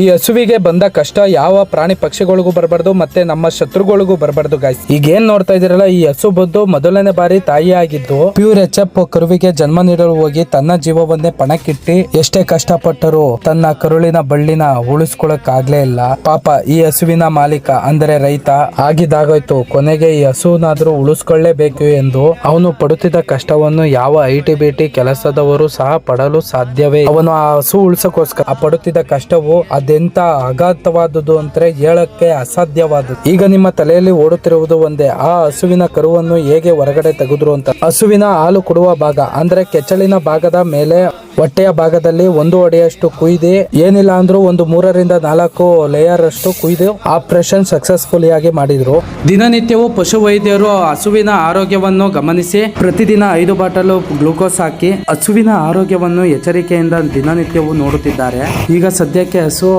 ಈ ಹಸುವಿಗೆ ಬಂದ ಕಷ್ಟ ಯಾವ ಪ್ರಾಣಿ ಪಕ್ಷಿಗಳಿಗೂ ಬರಬಾರ್ದು, ಮತ್ತೆ ನಮ್ಮ ಶತ್ರುಗಳಿಗೂ ಬರಬಾರ್ದು ಗಾಯ್ಸ್ ಈಗ ಏನ್ ನೋಡ್ತಾ ಇದೀರಲ್ಲ ಈ ಹಸು ಬಂದು ಮೊದಲನೇ ಬಾರಿ ತಾಯಿ ಆಗಿದ್ದು ಪ್ಯೂರ್ ಎಚ್ ಎಫ್ ಕರುವಿಗೆ ಜನ್ಮ ನೀಡಲು ಹೋಗಿ ತನ್ನ ಜೀವವನ್ನೇ ಪಣಕ್ಕಿಟ್ಟಿ ಎಷ್ಟೇ ಕಷ್ಟಪಟ್ಟರು ತನ್ನ ಕರುಳಿನ ಬಳ್ಳಿನ ಉಳಿಸ್ಕೊಳಕ್ ಆಗ್ಲೇ ಇಲ್ಲ. ಪಾಪ ಈ ಹಸುವಿನ ಮಾಲೀಕ, ಅಂದರೆ ರೈತ ಆಗಿದಾಗೋಯ್ತು ಕೊನೆಗೆ ಈ ಹಸುನಾದ್ರೂ ಉಳಿಸ್ಕೊಳ್ಳೇಬೇಕು ಎಂದು ಅವನು ಪಡುತ್ತಿದ್ದ ಕಷ್ಟವನ್ನು ಯಾವ ಐ ಟಿ ಬಿ ಟಿ ಕೆಲಸದವರು ಸಹ ಪಡಲು ಸಾಧ್ಯವೇ ಅವನು ಆ ಹಸು ಉಳಿಸಕ್ಕೋಸ್ಕರ ಆ ಪಡುತ್ತಿದ್ದ ಕಷ್ಟವು ಅದೆಂತ ಅಗಾಧವಾದುದು ಅಂದ್ರೆ ಹೇಳಕ್ಕೆ ಅಸಾಧ್ಯವಾದದ್ದು. ಈಗ ನಿಮ್ಮ ತಲೆಯಲ್ಲಿ ಓಡುತ್ತಿರುವುದು ಒಂದೇ, ಆ ಹಸುವಿನ ಕರುವನ್ನು ಹೇಗೆ ಹೊರಗಡೆ ತೆಗೆದ್ರು ಅಂತ. ಹಸುವಿನ ಹಾಲು ಕೊಡುವ ಭಾಗ, ಅಂದ್ರೆ ಕೆಚ್ಚಲಿನ ಭಾಗದ ಮೇಲೆ ಹೊಟ್ಟೆಯ ಭಾಗದಲ್ಲಿ ಒಂದು ಅಡಿಯಷ್ಟು ಕುಯ್ದು, ಏನಿಲ್ಲ ಅಂದ್ರು ಒಂದು ಮೂರರಿಂದ ನಾಲ್ಕು ಲೇಯರ್ ಅಷ್ಟು ಕುಯ್ದು ಆಪರೇಷನ್ ಸಕ್ಸಸ್ಫುಲ್ ಆಗಿ ಮಾಡಿದ್ರು. ದಿನನಿತ್ಯವೂ ಪಶು ವೈದ್ಯರು ಹಸುವಿನ ಆರೋಗ್ಯವನ್ನು ಗಮನಿಸಿ, ಪ್ರತಿದಿನ ಐದು ಬಾಟಲು ಗ್ಲೂಕೋಸ್ ಹಾಕಿ ಹಸುವಿನ ಆರೋಗ್ಯವನ್ನು ಎಚ್ಚರಿಕೆಯಿಂದ ದಿನನಿತ್ಯವೂ ನೋಡುತ್ತಿದ್ದಾರೆ. ಈಗ ಸದ್ಯಕ್ಕೆ ಹಸು